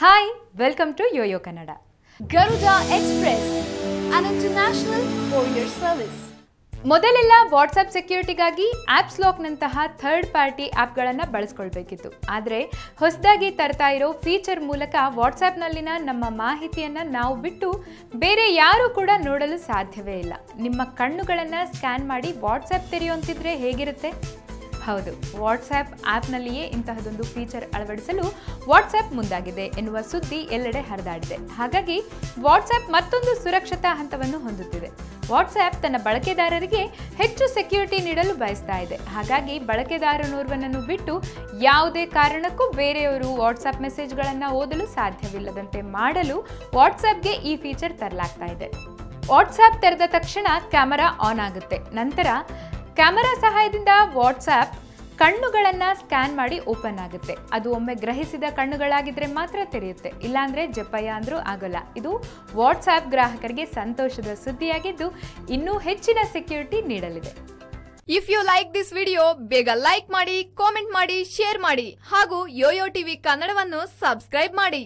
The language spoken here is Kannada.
Hi welcome to YoYo Kannada Garuda Express, an international courier service ಮೊದಲೆಲ್ಲ ವಾಟ್ಸಪ್ ಸೆಕ್ಯೂರಿಟಿಗಾಗಿ ಆಪ್ಸ್ ಲಾಕ್ನಂತಹ ಥರ್ಡ್ ಪಾರ್ಟಿ ಆ್ಯಪ್ಗಳನ್ನು ಬಳಸ್ಕೊಳ್ಬೇಕಿತ್ತು. ಆದರೆ ಹೊಸದಾಗಿ ತರ್ತಾ ಇರೋ ಫೀಚರ್ ಮೂಲಕ ವಾಟ್ಸಪ್ನಲ್ಲಿನ ನಮ್ಮ ಮಾಹಿತಿಯನ್ನು ನಾವು ಬಿಟ್ಟು ಬೇರೆ ಯಾರೂ ಕೂಡ ನೋಡಲು ಸಾಧ್ಯವೇ ಇಲ್ಲ. ನಿಮ್ಮ ಕಣ್ಣುಗಳನ್ನು ಸ್ಕ್ಯಾನ್ ಮಾಡಿ ವಾಟ್ಸಪ್ ತೆರೆಯುವಂತಿದ್ರೆ ಹೇಗಿರುತ್ತೆ? ಹೌದು. ವಾಟ್ಸ್ಆ್ಯಪ್ ಆ್ಯಪ್ನಲ್ಲಿಯೇ ಇಂತಹದೊಂದು ಫೀಚರ್ ಅಳವಡಿಸಲು ವಾಟ್ಸ್ಆ್ಯಪ್ ಮುಂದಾಗಿದೆ ಎನ್ನುವ ಸುದ್ದಿ ಎಲ್ಲೆಡೆ ಹರಿದಾಡಿದೆ. ಹಾಗಾಗಿ ವಾಟ್ಸ್ಆ್ಯಪ್ ಮತ್ತೊಂದು ಸುರಕ್ಷತಾ ಹಂತವನ್ನು ಹೊಂದುತ್ತಿದೆ. ವಾಟ್ಸ್ಆ್ಯಪ್ ತನ್ನ ಬಳಕೆದಾರರಿಗೆ ಹೆಚ್ಚು ಸೆಕ್ಯೂರಿಟಿ ನೀಡಲು ಬಯಸ್ತಾ ಇದೆ. ಹಾಗಾಗಿ ಬಳಕೆದಾರನೋರ್ವನನ್ನು ಬಿಟ್ಟು ಯಾವುದೇ ಕಾರಣಕ್ಕೂ ಬೇರೆಯವರು ವಾಟ್ಸ್ಆ್ಯಪ್ ಮೆಸೇಜ್ಗಳನ್ನು ಓದಲು ಸಾಧ್ಯವಿಲ್ಲದಂತೆ ಮಾಡಲು ವಾಟ್ಸ್ಆ್ಯಪ್ಗೆ ಈ ಫೀಚರ್ ತರಲಾಗ್ತಾ ಇದೆ. ವಾಟ್ಸ್ಆ್ಯಪ್ ತೆರೆದ ತಕ್ಷಣ ಕ್ಯಾಮರಾ ಆನ್ ಆಗುತ್ತೆ. ನಂತರ ಕ್ಯಾಮರಾ ಸಹಾಯದಿಂದ ವಾಟ್ಸಾಪ್ ಕಣ್ಣುಗಳನ್ನು ಸ್ಕ್ಯಾನ್ ಮಾಡಿ ಓಪನ್ ಆಗುತ್ತೆ. ಅದು ಒಮ್ಮೆ ಗ್ರಹಿಸಿದ ಕಣ್ಣುಗಳಾಗಿದ್ದರೆ ಮಾತ್ರ ತೆರೆಯುತ್ತೆ. ಇಲ್ಲಾಂದರೆ ಜಪ್ಪಯ್ಯ ಅಂದರೂ ಆಗೋಲ್ಲ. ಇದು ವಾಟ್ಸಾಪ್ ಗ್ರಾಹಕರಿಗೆ ಸಂತೋಷದ ಸುದ್ದಿಯಾಗಿದ್ದು ಇನ್ನೂ ಹೆಚ್ಚಿನ ಸೆಕ್ಯೂರಿಟಿ ನೀಡಲಿದೆ. If you like this video ಬೇಗ ಲೈಕ್ ಮಾಡಿ ಕಾಮೆಂಟ್ ಮಾಡಿ ಶೇರ್ ಮಾಡಿ ಹಾಗೂ ಯೋಯೋ ಟಿವಿ ಕನ್ನಡವನ್ನು ಸಬ್ಸ್ಕ್ರೈಬ್ ಮಾಡಿ.